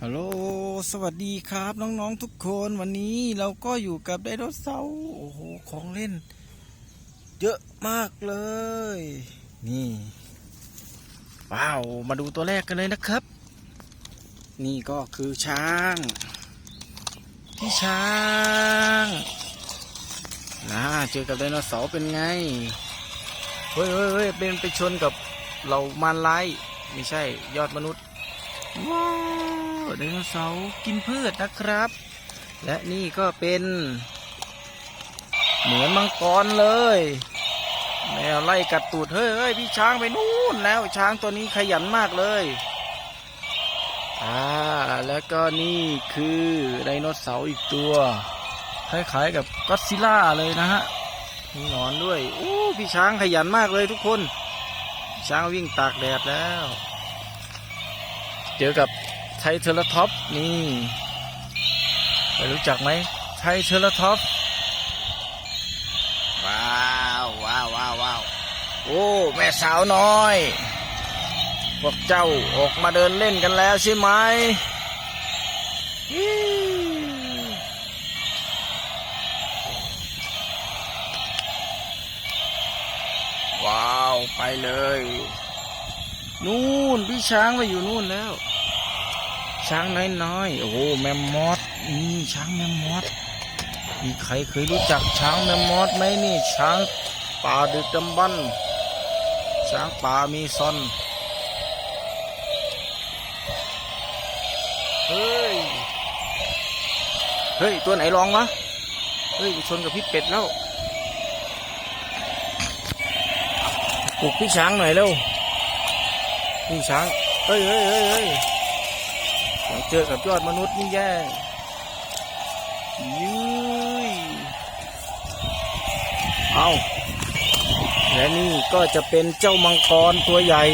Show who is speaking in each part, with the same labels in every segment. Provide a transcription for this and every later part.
Speaker 1: ฮัลโหล สวัสดีครับ น้องๆทุกคนวันนี้เราก็อยู่กับไดโนเสาร์โอ้โห ของเล่น เยอะมากเลย นี่ ว้าว มาดูตัวแรกกันเลยนะครับ นี่ก็คือช้าง พี่ช้างนะเจอกับไดโนเสาร์เป็นไง เฮ้ยเฮ้ยเฮ้ยเป็นไปชนกับเรามารไลายไม่ใช่ยอดมนุษย์ว้าว ไดโนเสาร์กินพืชนะครับ และนี่ก็เป็น เหมือนมังกรเลยแมวไล่กัดตูดเฮ้ยเฮ้ยพี่ช้างไปนู่นแล้วช้างตัวนี้ขยันมากเลยอ่าแล้วก็นี่คือไดโนเสาร์อีกตัว คล้ายๆกับก็ซิล่าเลยนะฮะมีหนอนด้วยโอ้พี่ช้างขยันมากเลยทุกคน ช้างวิ่งตากแดดแล้ว เจอกับ ไทเทอร์ท็อปนี่ไปรู้จักไหมไทเทอร์ท็อปว้าวว้าวว้าวว้าวโอ้แม่สาวน้อย พวกเจ้าออกมาเดินเล่นกันแล้วใช่ไหมวว้าว ไปเลย นู่น พี่ช้างไปอยู่นู่นแล้ว ช้างน้อยๆ โอ้โห แมมมอสนี่ช้างแมมมอสมีใครเคยรู้จักช้างแมมมอสไหมนี่ช้างป่าดึกดำบรรพ์ช้างป่ามีซอน เฮ้ย เฮ้ย ตัวไหนลองวะ เฮ้ยชนกับพี่เป็ดแล้วปลุกพี่ช้างหน่อยเร็วนี่ช้าง เฮ้ยเฮ้ยเฮ้ย จอกับยอดมนุษย์นี่แย่ยืยเอาและนี่ก็จะเป็นเจ้ามังกรตัวใหญ่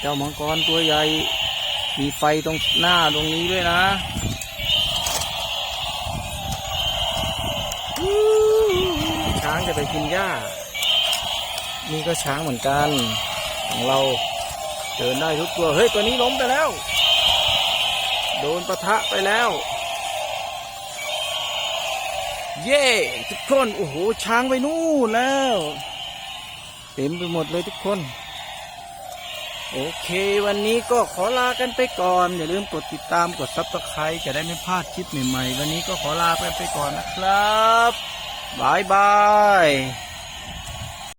Speaker 1: เจ้ามังกรตัวใหญ่ มีไฟตรงหน้าตรงนี้ด้วยนะช้างจะไปกินหญ้า นี่ก็ช้างเหมือนกันของเรา เดินได้ทุกตัว เฮ้ย ตัวนี้ล้มไปแล้ว โดนปะทะไปแล้ว เย้ทุกคน โอ้โห ช้างไปนู่นแล้ว เต็มไปหมดเลยทุกคน โอเค วันนี้ก็ขอลากันไปก่อน อย่าลืมกดติดตามกดซับสไครต์จะได้ไม่พลาดคลิปใหม่ๆ วันนี้ก็ขอลาไปไปก่อนนะครับบายบาย